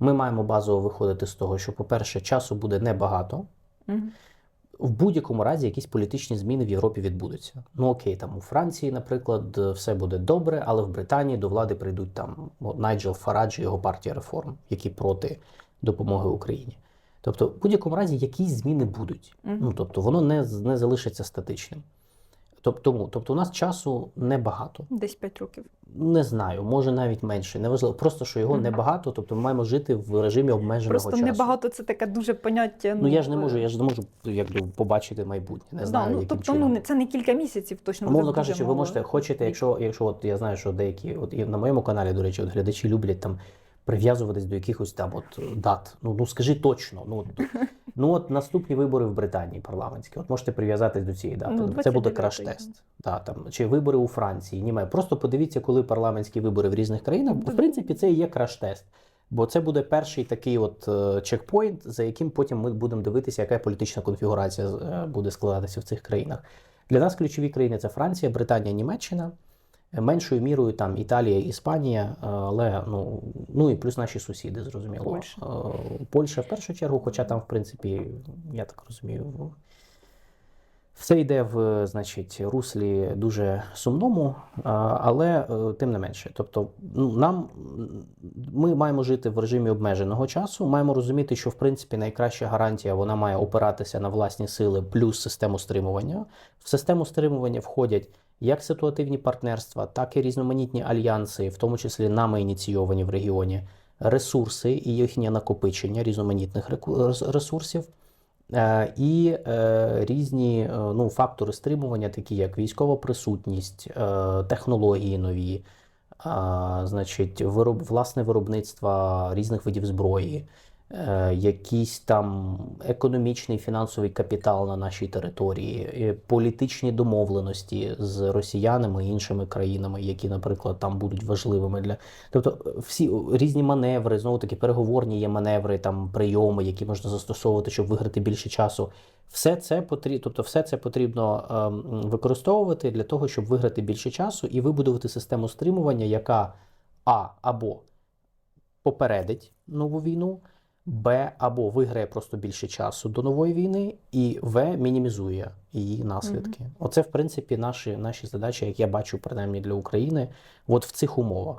Ми маємо базово виходити з того, що, по-перше, часу буде небагато. В будь-якому разі якісь політичні зміни в Європі відбудуться. Ну окей, там у Франції, наприклад, все буде добре, але в Британії до влади прийдуть там Найджел Фарадж і його партія реформ, які проти допомоги Україні. Тобто, в будь-якому разі якісь зміни будуть. Ну тобто, воно не, не залишиться статичним. Тобто, тому, тобто, у нас часу небагато. Десь 5 років. Не знаю, може навіть менше. Неважливо. Просто що його небагато, тобто ми маємо жити в режимі обмеженого Просто часу. небагато це таке дуже поняття. Ну я ж не е, можу, я ж не можу якби побачити майбутнє. Не да, знаю, ну, яким тобто, чином. ну це не кілька місяців точно. Умовно кажучи, ви можете хочете, якщо, якщо от я знаю, що деякі, от і на моєму каналі, до речі, от глядачі люблять там прив'язуватись до якихось там от дат. Ну ну скажи точно. Ну от, ну от наступні вибори в Британії парламентські. От можете прив'язатись до цієї дати. Ну, Це буде краш-тест. Да, там чи вибори у Франції, Німеччині. Просто подивіться, коли парламентські вибори в різних країнах. В принципі, це і є краш-тест. Бо це буде перший такий от е, чекпоінт, за яким потім ми будемо дивитися, яка політична конфігурація е, буде складатися в цих країнах. Для нас ключові країни це Франція, Британія, Німеччина. Е, Меншою мірою там Італія, Іспанія, е, але ну, ну і плюс наші сусіди, зрозуміло. Польща. Е, Польща в першу чергу, хоча там, в принципі, я так розумію, все йде в значить, руслі дуже сумному, але е, тим не менше. Тобто, ну, нам ми маємо жити в режимі обмеженого часу. Маємо розуміти, що в принципі найкраща гарантія вона має опиратися на власні сили плюс систему стримування. В систему стримування входять як ситуативні партнерства, так і різноманітні альянси, в тому числі нами ініційовані в регіоні, ресурси і їхнє накопичення різноманітних ресурсів. Е, І е, різні е, ну, фактори стримування, такі як військова присутність, технології нові, значить, вироб, власне виробництво різних видів зброї, якийсь там економічний фінансовий капітал на нашій території, е, політичні домовленості з росіянами і іншими країнами, які, наприклад, там будуть важливими для. Тобто е, всі різні маневри, знову таки переговорні є маневри, там прийоми, які можна застосовувати, щоб виграти більше часу. Все це потрібно, тобто все це потрібно ем, використовувати для того, щоб виграти більше часу і вибудувати систему стримування, яка А або попередить нову війну, Б або виграє просто більше часу до нової війни, і В мінімізує її наслідки. Оце, в принципі, наші, наші задачі, як я бачу, принаймні для України, от в цих умовах.